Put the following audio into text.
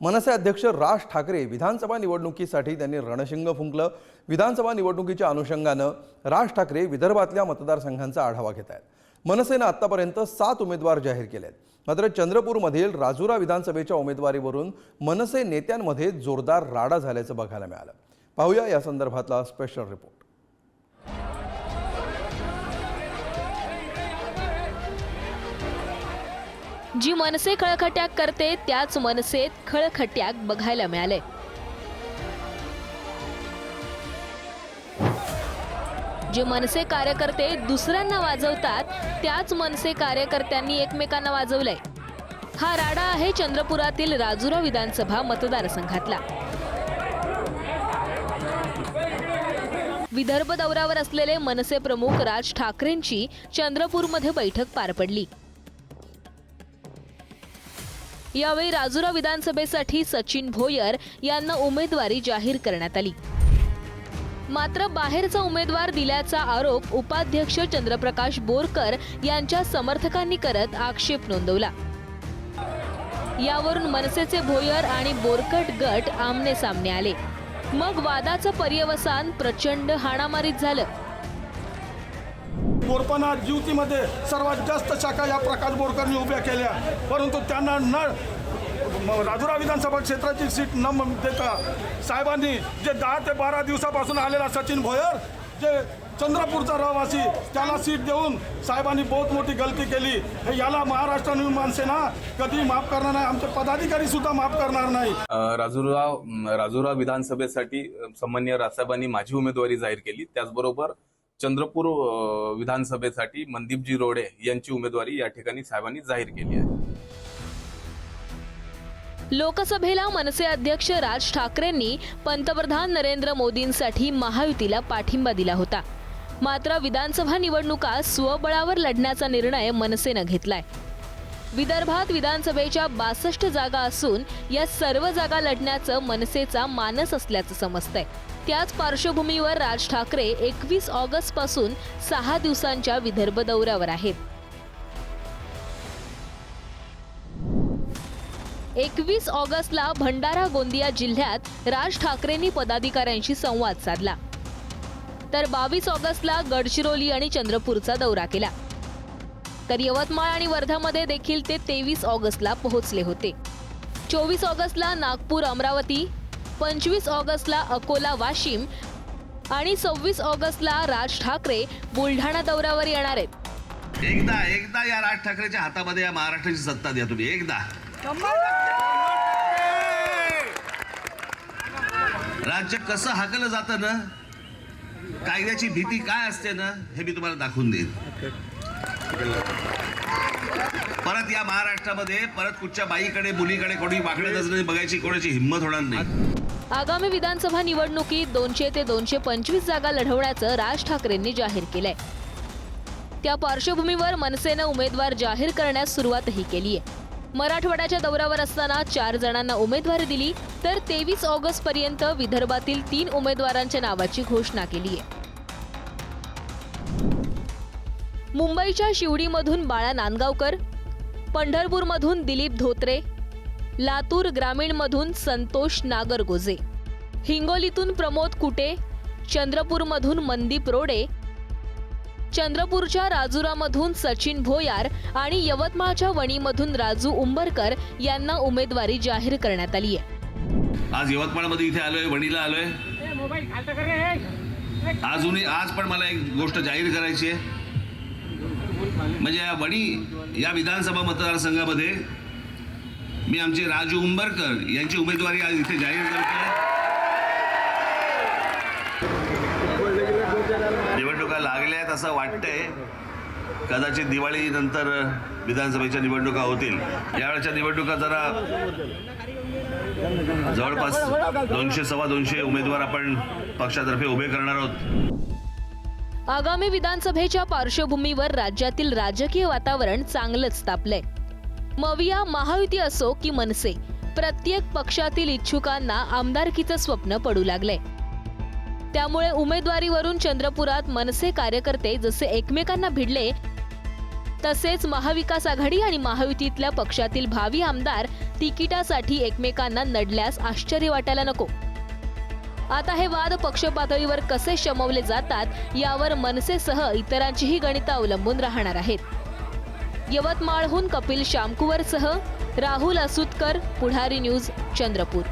मनसे अध्यक्ष राज ठाकरे विधानसभा निवडणुकीसाठी त्यांनी रणशिंग फुंकलं. विधानसभा निवडणुकीच्या अनुषंगानं राज ठाकरे विदर्भातल्या मतदारसंघांचा आढावा घेत आहेत. मनसेनं आत्तापर्यंत सात उमेदवार जाहीर केले आहेत मात्र चंद्रपूरमधील राजुरा विधानसभेच्या उमेदवारीवरून मनसे नेत्यांमध्ये जोरदार राडा झाल्याचं बघायला मिळालं. पाहूया या संदर्भातला स्पेशल रिपोर्ट जी मनसे खळखट्याक करते त्याच मनसेत खळखट्याक बघायला मिळाले. जे मनसे कार्यकर्ते दुसऱ्यांना वाजवतात त्याच मनसे कार्यकर्त्यांनी एकमेकांना वाजवलंय. हा राडा आहे चंद्रपुरातील राजुरा विधानसभा मतदारसंघातला. विदर्भ दौऱ्यावर असलेले मनसे प्रमुख राज ठाकरेंची चंद्रपूरमध्ये बैठक पार पडली. यावेळी राजुरा विधानसभेसाठी सचिन भोयर यांना उमेदवारी जाहीर करण्यात आली. मात्र बाहेरचा उमेदवार दिल्याचा आरोप उपाध्यक्ष चंद्रप्रकाश बोरकर यांच्या समर्थकांनी करत आक्षेप नोंदवला. यावरून मनसेचे भोयर आणि बोरकट गट आमने सामने आले. मग वादाचं पर्यवसान प्रचंड हाणामारीत झालं. बोरपणा ज्युतीमध्ये सर्वात जास्त शाखा या प्रकाश बोरकरनी उभ्या केल्या. परंतु त्यांना न राजुरा विधानसभा क्षेत्राची सीट न देता साहेबांनी जे दहा ते बारा दिवसापासून आलेला सचिन भोयर जे चंद्रपूरचा रहिवासी त्याला सीट देऊन साहेबांनी बहुत मोठी गलती केली. हे याला महाराष्ट्र माणसेना कधी माफ करणार नाही. आमचे पदाधिकारी सुद्धा माफ करणार नाही. राजुरा राजुरा विधानसभेसाठी अ, राजसाहेबांनी माझी उमेदवारी जाहीर केली. त्याचबरोबर चंद्रपूर विधानसभेसाठी मनदीपजी रोडे यांची उमेदवारी या ठिकाणी साहेबांनी जाहीर केली आहे. लोकसभेला मनसे अध्यक्ष राज ठाकरेंनी पंतप्रधान नरेंद्र मोदींसाठी महायुतीला पाठिंबा दिला होता. मात्र विधानसभा निवडणुका स्वबळावर लढण्याचा निर्णय मनसेनं घेतलाय. विदर्भात विधानसभेच्या बासष्ट जागा असून या सर्व जागा लढण्याचं मनसेचा मानस असल्याचं समजतंय. त्याच पार्श्वभूमीवर राज ठाकरे एकवीस ऑगस्टपासून सहा दिवसांच्या विदर्भ दौऱ्यावर आहेत. एकवीस ऑगस्टला भंडारा गोंदिया जिल्ह्यात राज ठाकरेंनी पदाधिकाऱ्यांशी संवाद साधला. तर बावीस ऑगस्टला गडचिरोली आणि चंद्रपूरचा दौरा केला. तर यवतमाळ आणि वर्धामध्ये देखील ते तेवीस ऑगस्टला पोहोचले होते. चोवीस ऑगस्टला नागपूर अमरावती पंचवीस ऑगस्टला अकोला वाशिम आणि सव्वीस ऑगस्टला राज ठाकरे बुलढाणा दौऱ्यावर येणार आहेत. एकदा एकदा या राज ठाकरेच्या हातामध्ये या महाराष्ट्राची सत्ता द्या तुम्ही. एकदा. राज्य कसं हाकलं जातं ना? कायद्याची भीती काय असते ना? हे मी तुम्हाला दाखवून देईन. परत या महाराष्ट्रामध्ये परत कुठच्या बाईकडे मुलीकडे कोणी वाकडे नजरेने बघायची कोणाची हिंमत होणार नाही. आगामी विधानसभा निवडणुकीत दोनशे ते दोनशे पंचवीस जागा लढवण्याचं राज ठाकरेंनी जाहीर केलंय. त्या पार्श्वभूमीवर मनसेनं उमेदवार जाहीर करण्यास सुरुवातही केली आहे मराठवाड्याच्या दौऱ्यावर असताना चार जणांना उमेदवारी दिली तर तेवीस ऑगस्ट पर्यंत विदर्भातील तीन उमेदवारांच्या नावाची घोषणा केली आहे मुंबईच्या शिवडीमधून बाळा नांदगावकर पंढरपूरमधून दिलीप धोत्रे लातूर ग्रामीणमधून संतोष नागरगोजे. हिंगोलीतून प्रमोद कुटे चंद्रपूरमधून मनदीप रोडे चंद्रपूरच्या राजुरामधून सचिन भोयार आणि यवतमाळच्या वणीमधून राजू उंबरकर यांना उमेदवारी जाहीर करण्यात आली आहे. आज यवतमाळमध्ये इथे आलोय वणीला आलोय. अजूनही आज पण मला एक गोष्ट जाहीर करायची आहे. म्हणजे या वणी या विधानसभा मतदारसंघामध्ये मी आमचे राजू उंबरकर यांची उमेदवारी आज इथे जाहीर करतो निवडणुका लागल्या आहेत असं वाटतंय. कदाचित दिवाळीनंतर विधानसभेच्या निवडणुका होतील. यावेळेच्या निवडणुका जरा जवळपास दोनशे सव्वा दोनशे उमेदवार आपण पक्षातर्फे उभे करणार आहोत. आगामी विधानसभेच्या पार्श्वभूमीवर राज्यातील राजकीय वातावरण चांगलंच तापलंय. मविया महायुती असो की मनसे प्रत्येक पक्षातील इच्छुकांना आमदारकीचं स्वप्न पडू लागलंय. त्यामुळे उमेदवारीवरून चंद्रपुरात मनसे कार्यकर्ते जसे एकमेकांना भिडले तसेच महाविकास आघाडी आणि महायुतीतल्या पक्षातील भावी आमदार तिकिटासाठी एकमेकांना नडल्यास आश्चर्य वाटायला नको. आता हे वाद पक्षपातळीवर कसे शमवले जातात यावर मनसेसह इतरांचीही गणित अवलंबून राहणार आहेत. यवतमाळहून कपिल शामकुवरसह राहुल असुतकर पुढारी न्यूज चंद्रपूर.